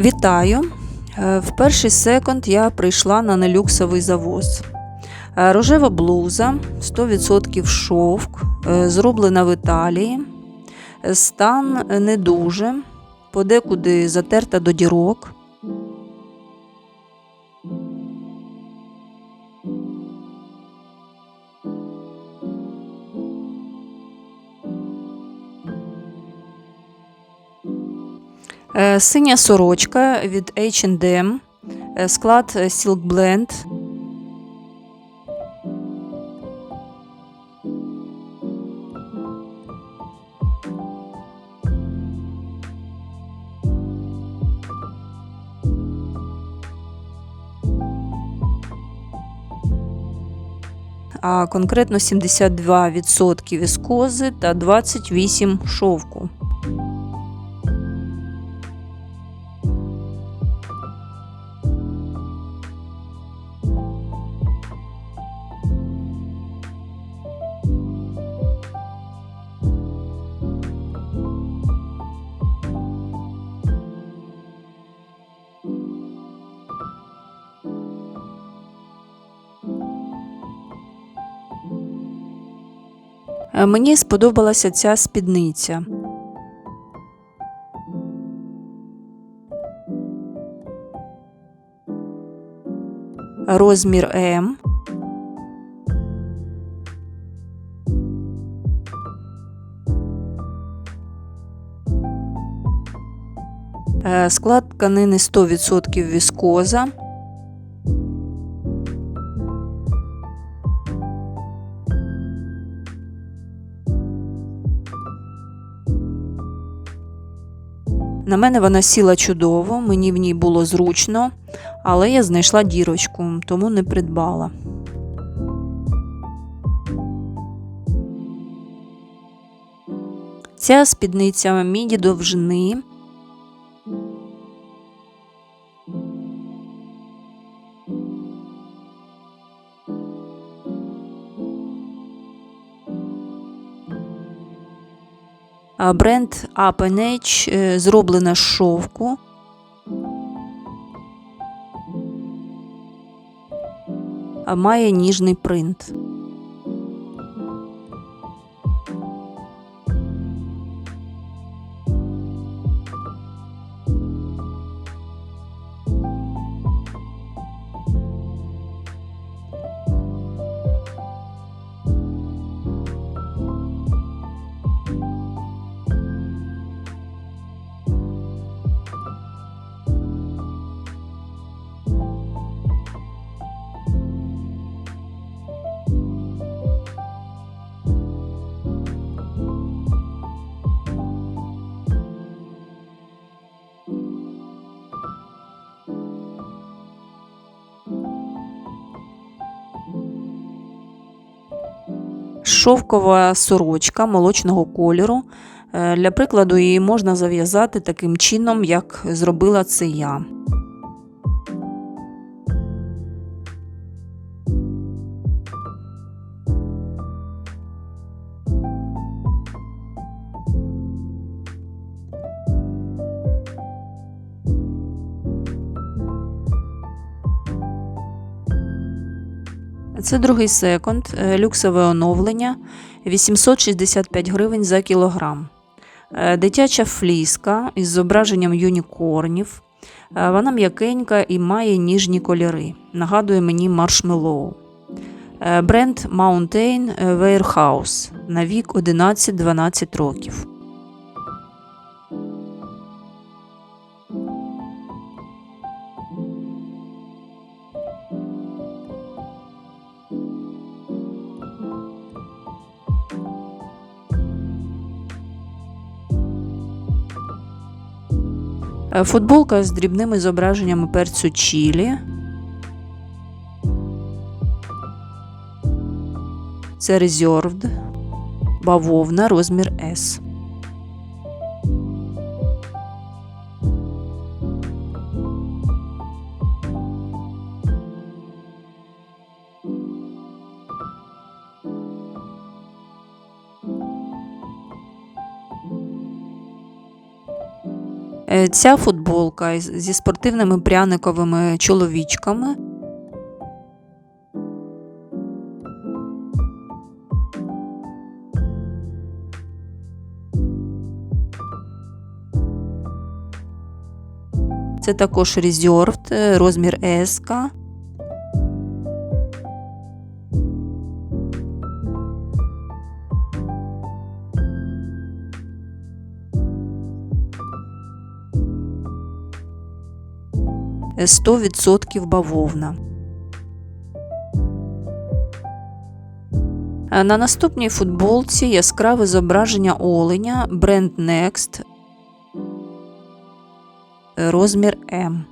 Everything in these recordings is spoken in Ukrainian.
Вітаю! Е, В перший секунд я прийшла на нелюксовий завоз. Е, Рожева блуза, 100% шовк, е, зроблена в Італії. Стан не дуже, подекуди затерта до дірок. Синя сорочка від H&M, е, склад е, Silk Blend. А конкретно 72% віскози та 28 шовку. Мені сподобалася ця спідниця. Розмір М. Е, Склад тканини 100% віскоза. На мене вона сіла чудово, мені в ній було зручно, але я знайшла дірочку, тому не придбала. Ця спідниця міді довжини. Бренд Up е, зроблена з шовку. Має ніжний принт. Шовкова сорочка молочного кольору. Е, Для прикладу, її можна зав'язати таким чином, як зробила це я. Це другий секонд, е, люксове оновлення 865 гривень за кілограм. Е, Дитяча фліска із зображенням юнікорнів. Е, Вона м'якенька і має ніжні кольори. Нагадує мені маршмеллоу. Бренд Mountain Warehouse на вік 11-12 років. Футболка з дрібними зображеннями перцю чілі. Це Reserved. Бавовна, розмір S. Ця футболка зі спортивними пряниковими чоловічками. Це також е, розмір S. Е, 100% бавовна. На наступній футболці яскраве зображення оленя бренд Next розмір М.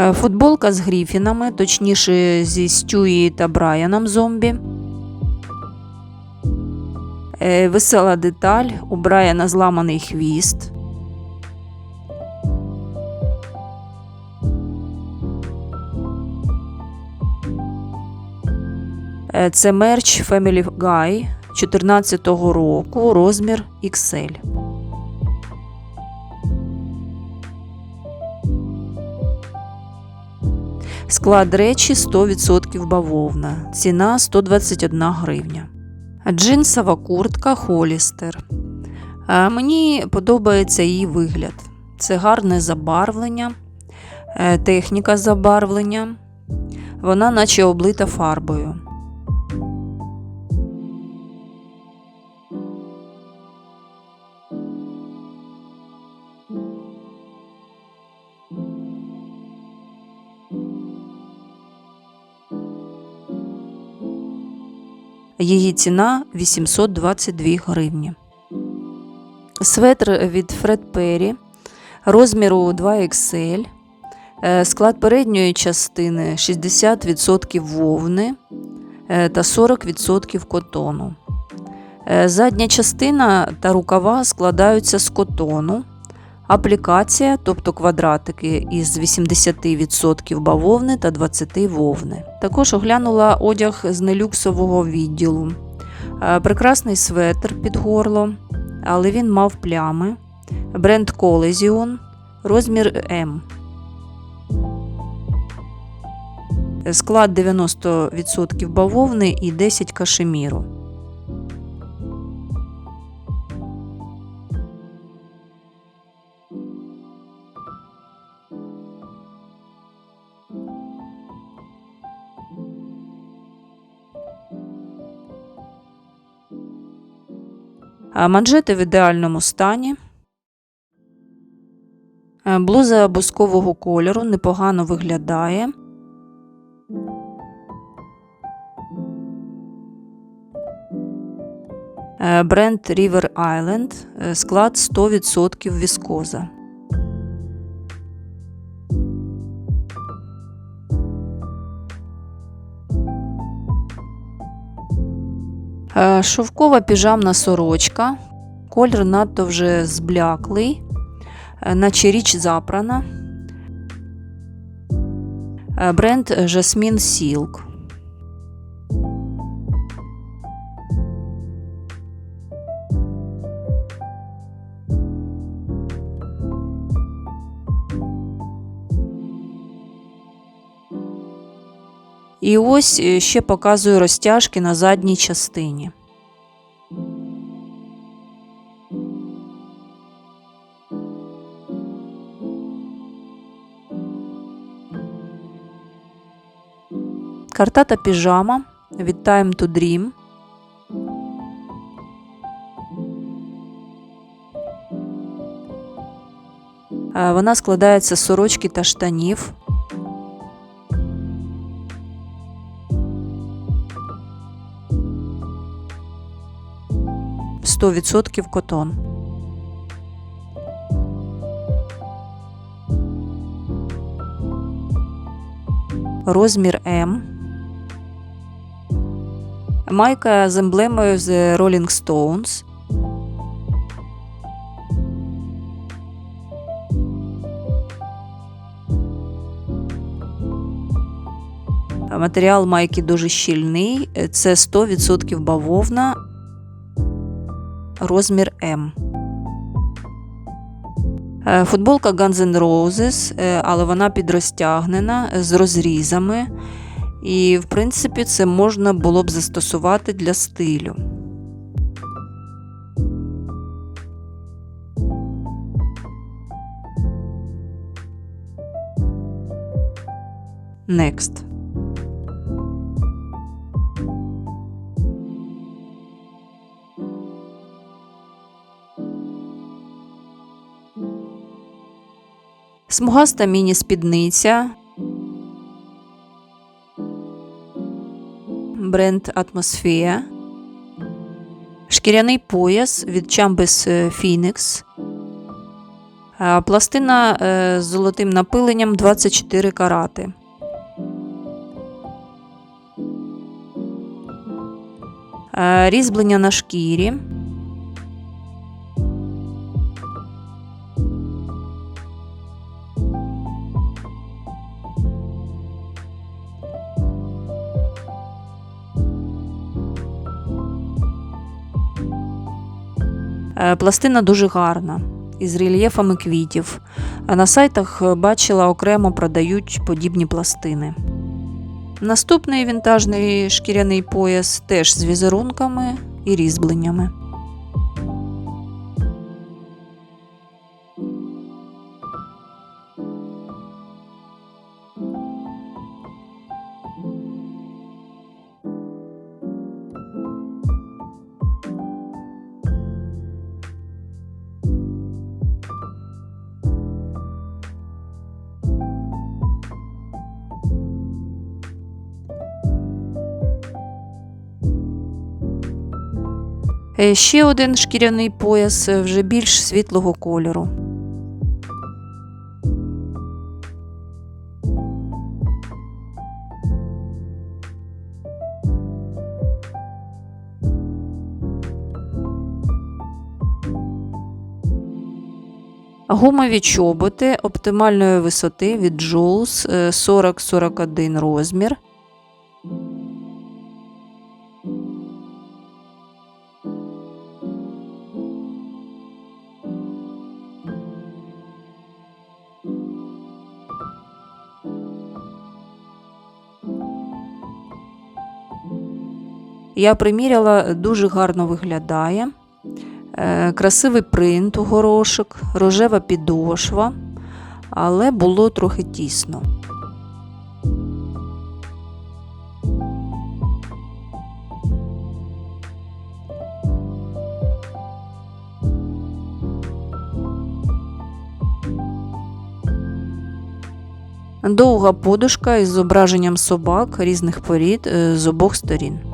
Футболка з гріфінами, точніше зі Стюї та Брайаном зомбі. Е, Весела деталь, у Брайана зламаний хвіст. Е, Це мерч Family Guy 2014 року, розмір XL. Склад речі 100% бавовна. Ціна 121 гривня. Джинсова куртка Холістер. Мені подобається її вигляд. Це гарне забарвлення, е, техніка забарвлення. Вона наче облита фарбою. Її ціна 822 гривні. Светр від Fred Perry розміру 2XL. Е, Склад передньої частини 60% вовни е, та 40% котону. Е, Задня частина та рукава складаються з котону. Аплікація, тобто квадратики із 80% бавовни та 20% вовни. Також оглянула одяг з нелюксового відділу. Е, Прекрасний светр під горло, але він мав плями. Бренд Collision, розмір М. Склад 90% бавовни і 10 кашеміру. Манжети в ідеальному стані. Е, Блуза бускового кольору непогано виглядає. Е, Бренд River Island, е, склад 100% віскоза. Шовкова піжамна сорочка. Колір надто вже збляклий, е, наче річ запрана. Е, Бренд Jasmine Silk. І ось е, ще показую розтяжки на задній частині. Картата піжама від Time to Dream. Е, Вона складається з сорочки та штанів. Сто відсотків котон. Розмір М. Майка з емблемою з Rolling Stones. Матеріал майки дуже щільний. Це 100% бавовна, розмір М. Е, Футболка Guns N' Roses, е, але вона підрозтягнена з розрізами. І, в принципі, це можна було б застосувати для стилю. Next. Смугаста міні-спідниця. Бренд Атмосфія. Шкіряний пояс від Chambes Phoenix. Е, Пластина е, з золотим напиленням 24 карати. Різьблення на шкірі. Пластина дуже гарна, із рельєфами квітів. На сайтах е, бачила окремо продають подібні пластини. Наступний вінтажний шкіряний пояс теж з візерунками і різьбленнями. Ще один шкіряний пояс е, вже більш світлого кольору. Гумові чоботи оптимальної висоти від Jules е, 40-41 розмір. Я приміряла, дуже гарно виглядає. Е, Красивий принт у горошок, рожева підошва, але було трохи тісно. Довга подушка із зображенням собак різних порід е, з обох сторін.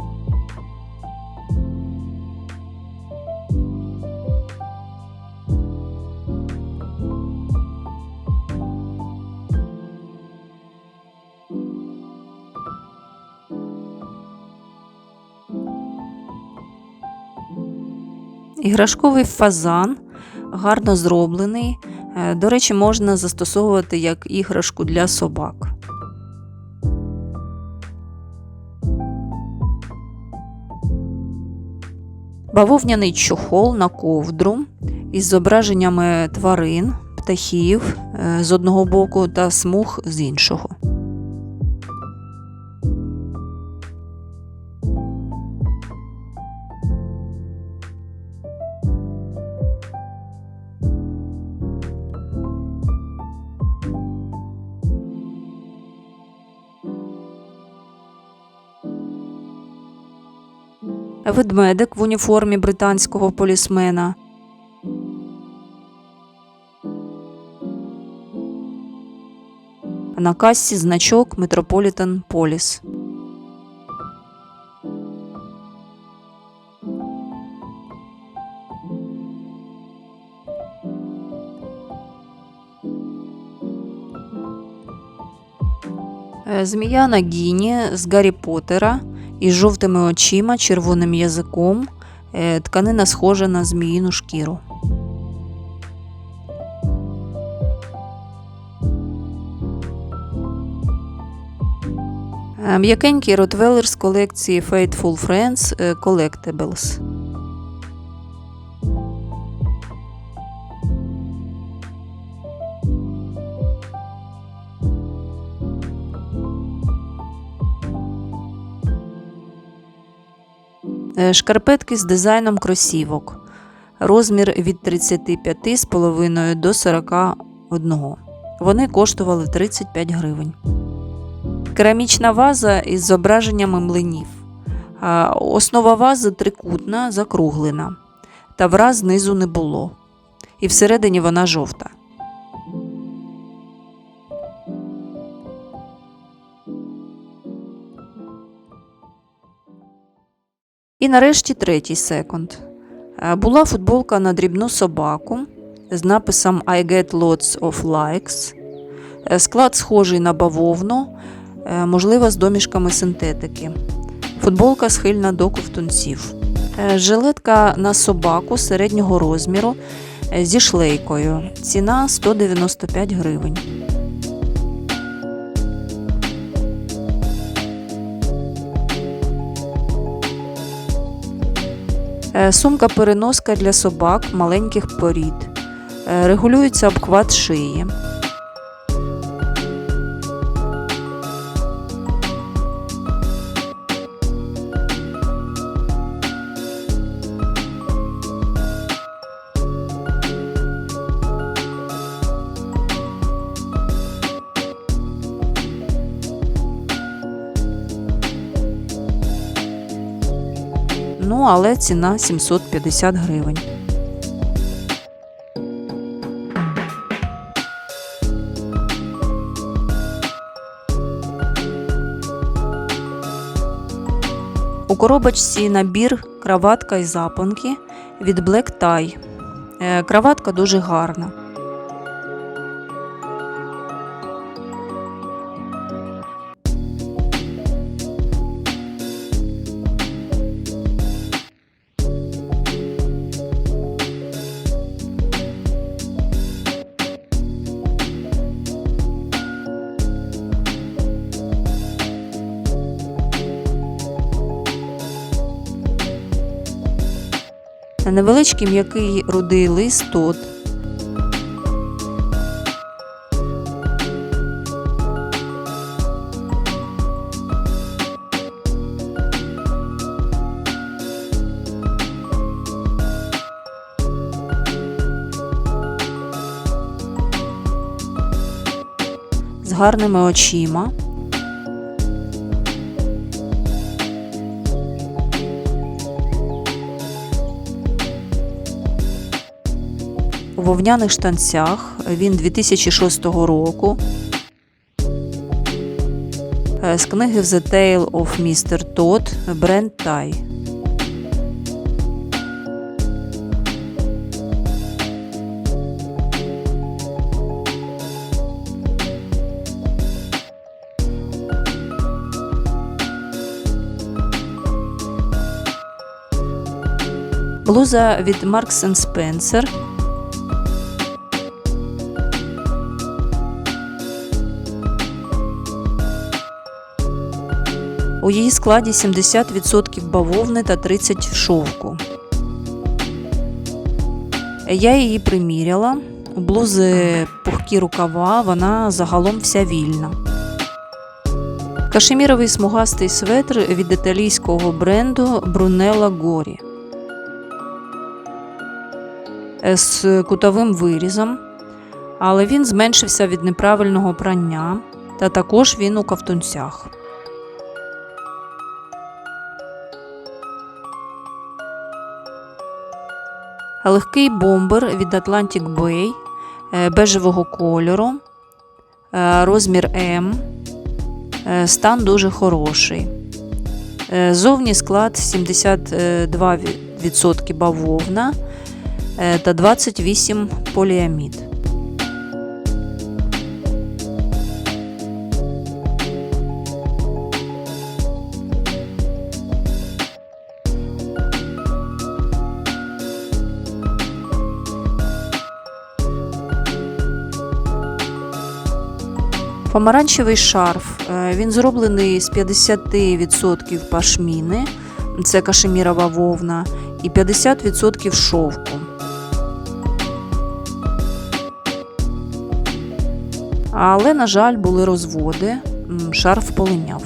Іграшковий фазан гарно зроблений. Е, До речі, можна застосовувати як іграшку для собак. Бавовняний чохол на ковдру із зображеннями тварин, птахів е, з одного боку та смуг з іншого. Ведмедик в уніформі британського полісмена. На касі значок Metropolitan Police. Е, Змія на Гіні з Гаррі Поттера із жовтими очима, червоним язиком. Е, Тканина схожа на зміїну шкіру. Е, М'якенький ротвелер з колекції Faithful Friends е, Collectibles. Шкарпетки з дизайном кросівок. Розмір від 35,5 до 41. Вони коштували 35 гривень. Керамічна ваза із зображеннями млинів. Основа вази трикутна, закруглена. Та враз знизу не було. І всередині вона жовта. І нарешті третій секонд. Е, Була футболка на дрібну собаку з написом I get lots of likes. Е, Склад схожий на бавовну, е, можливо, з домішками синтетики. Футболка схильна до ковтунців. Жилетка на собаку середнього розміру зі шлейкою. Ціна 195 гривень. Сумка-переноска для собак маленьких порід. Е, Регулюється обхват шиї. Але ціна 750 гривень. У коробочці набір краватка і запонки від Black Tie. Е, Краватка дуже гарна. Невеличкий м'який рудий лист. З гарними очима. Вовняних штанцях. Він 2006 року. Е, З книги The Tale of Mr. Todd бренд Тай. Блуза від Marks Spencer. У її складі 70% бавовни та 30 шовку. Я її приміряла. У блузи пухкі рукава, вона загалом вся вільна. Кашеміровий смугастий светр від італійського бренду Brunella Gori. З кутовим вирізом, але він зменшився від неправильного прання, та також він у ковтунцях. Легкий бомбер від Atlantic Bay е, бежевого кольору, е, розмір М, е, стан дуже хороший. Зовній Зовні склад 72% бавовна та 28 поліамід. Помаранчевий шарф. е, Він зроблений з 50% пашміни, це кашемірова вовна, і 50% шовку. Але, на жаль, були розводи, шарф полиняв.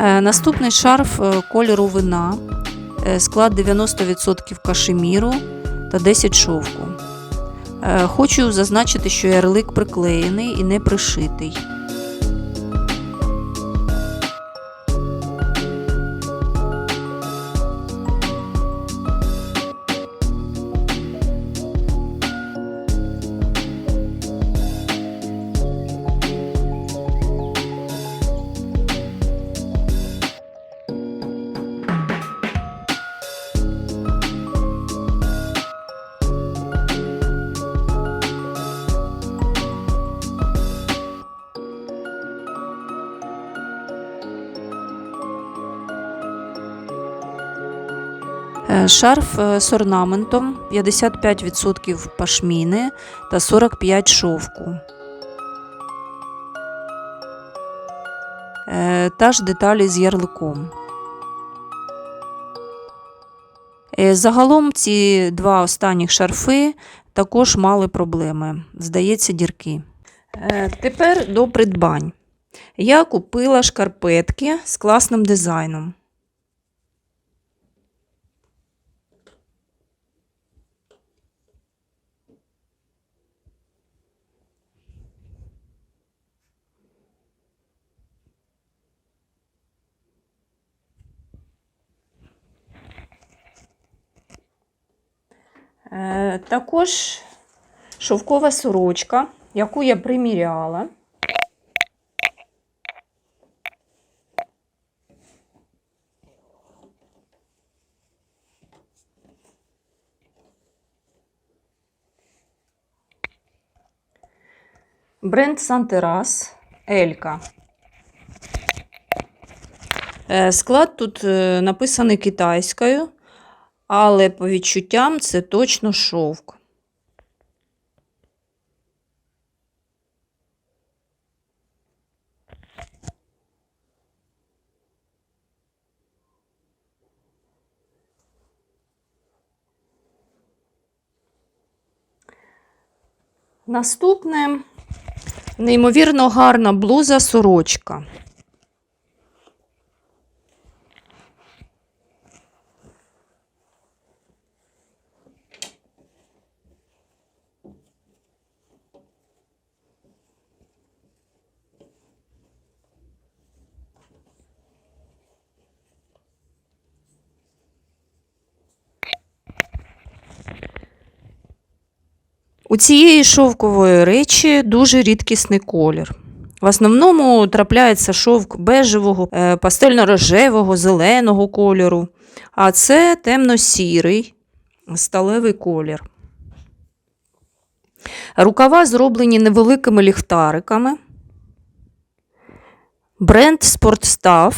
Е, Наступний шарф е, кольору вина, склад 90% кашеміру та 10 шовку. Е, Хочу зазначити, що ярлик приклеєний і не пришитий. Шарф е, з орнаментом 55% пашміни та 45 шовку. Е, Та ж деталі з ярликом. Е, Загалом ці два останніх шарфи також мали проблеми. Здається, дірки. Е, Тепер до придбань. Я купила шкарпетки з класним дизайном. Також шовкова сорочка, яку я приміряла. Бренд Сантерас Елька. Е, Склад тут е, написаний китайською, але по відчуттям це точно шовк. Наступне неймовірно гарна блуза сорочка. У цієї шовкової речі дуже рідкісний колір. В основному трапляється шовк бежевого, е, пастельно-рожевого, зеленого кольору, а це темно-сірий сталевий колір. Рукава зроблені невеликими ліхтариками. Бренд Sportstaff.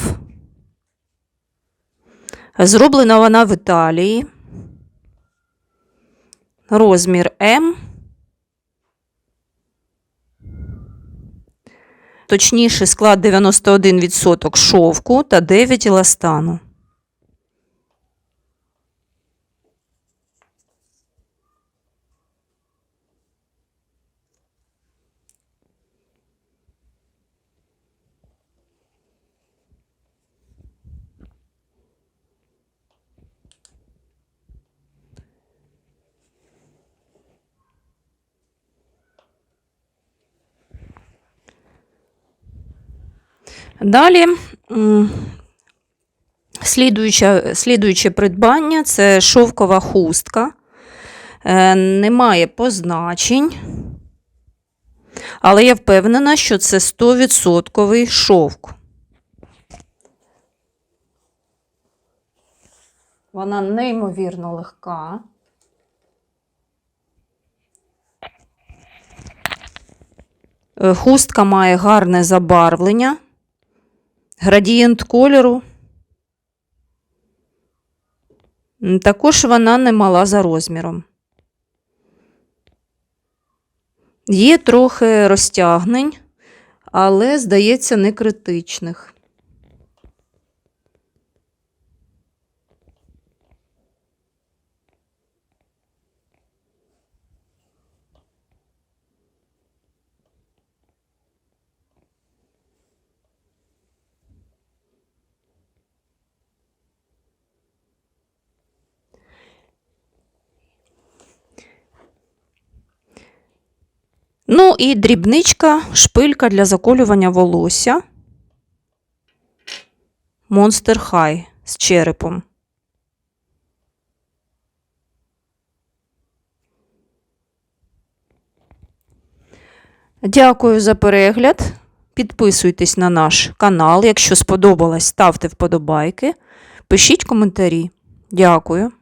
Зроблена вона в Італії. Розмір М. Точніше, склад 91% шовку та 9 еластану. Далі слідуюче, слідуюче придбання це шовкова хустка. Е, Немає позначень, але я впевнена, що це 100% шовк. Вона неймовірно легка. Е, Хустка має гарне забарвлення, градієнт кольору. Також вона не мала за розміром. Є трохи розтягнень, але, здається, не критичних. Ну і дрібничка, шпилька для заколювання волосся. Monster High з черепом. Дякую за перегляд. Підписуйтесь на наш канал. Якщо сподобалось, ставте вподобайки. Пишіть коментарі. Дякую.